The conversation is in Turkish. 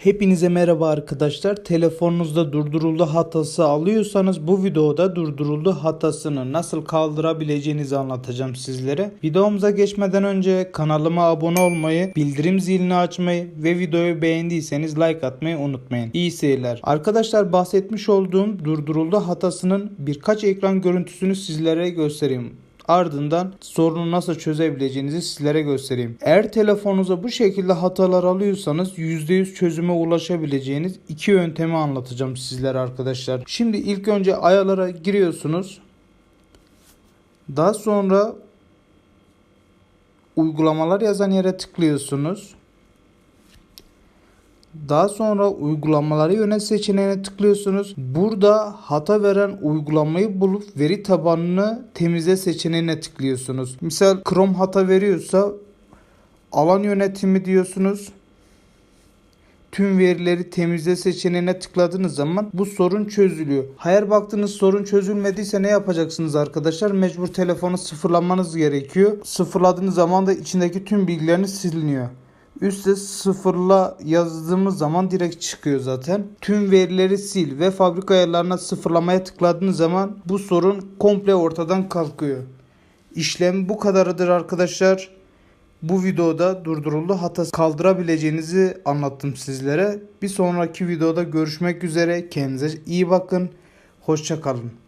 Hepinize merhaba arkadaşlar. Telefonunuzda durduruldu hatası alıyorsanız bu videoda durduruldu hatasını nasıl kaldırabileceğinizi anlatacağım sizlere. Videomuza geçmeden önce kanalıma abone olmayı, bildirim zilini açmayı ve videoyu beğendiyseniz like atmayı unutmayın. İyi seyirler. Arkadaşlar bahsetmiş olduğum durduruldu hatasının birkaç ekran görüntüsünü sizlere göstereyim. Ardından sorunu nasıl çözebileceğinizi sizlere göstereyim. Eğer telefonunuza bu şekilde hatalar alıyorsanız %100 çözüme ulaşabileceğiniz iki yöntemi anlatacağım sizlere arkadaşlar. Şimdi ilk önce ayarlara giriyorsunuz. Daha sonra uygulamalar yazan yere tıklıyorsunuz. Daha sonra uygulamaları yönet seçeneğine tıklıyorsunuz. Burada hata veren uygulamayı bulup veri tabanını temizle seçeneğine tıklıyorsunuz. Misal Chrome hata veriyorsa alan yönetimi diyorsunuz. Tüm verileri temizle seçeneğine tıkladığınız zaman bu sorun çözülüyor. Hayır baktığınız sorun çözülmediyse ne yapacaksınız arkadaşlar? Mecbur telefonu sıfırlamanız gerekiyor. Sıfırladığınız zaman da içindeki tüm bilgileriniz siliniyor. Üste sıfırla yazdığımız zaman direkt çıkıyor zaten. Tüm verileri sil ve fabrika ayarlarına sıfırlamaya tıkladığınız zaman bu sorun komple ortadan kalkıyor. İşlem bu kadarıdır arkadaşlar. Bu videoda durduruldu hatası kaldırabileceğinizi anlattım sizlere. Bir sonraki videoda görüşmek üzere. Kendinize iyi bakın. Hoşçakalın.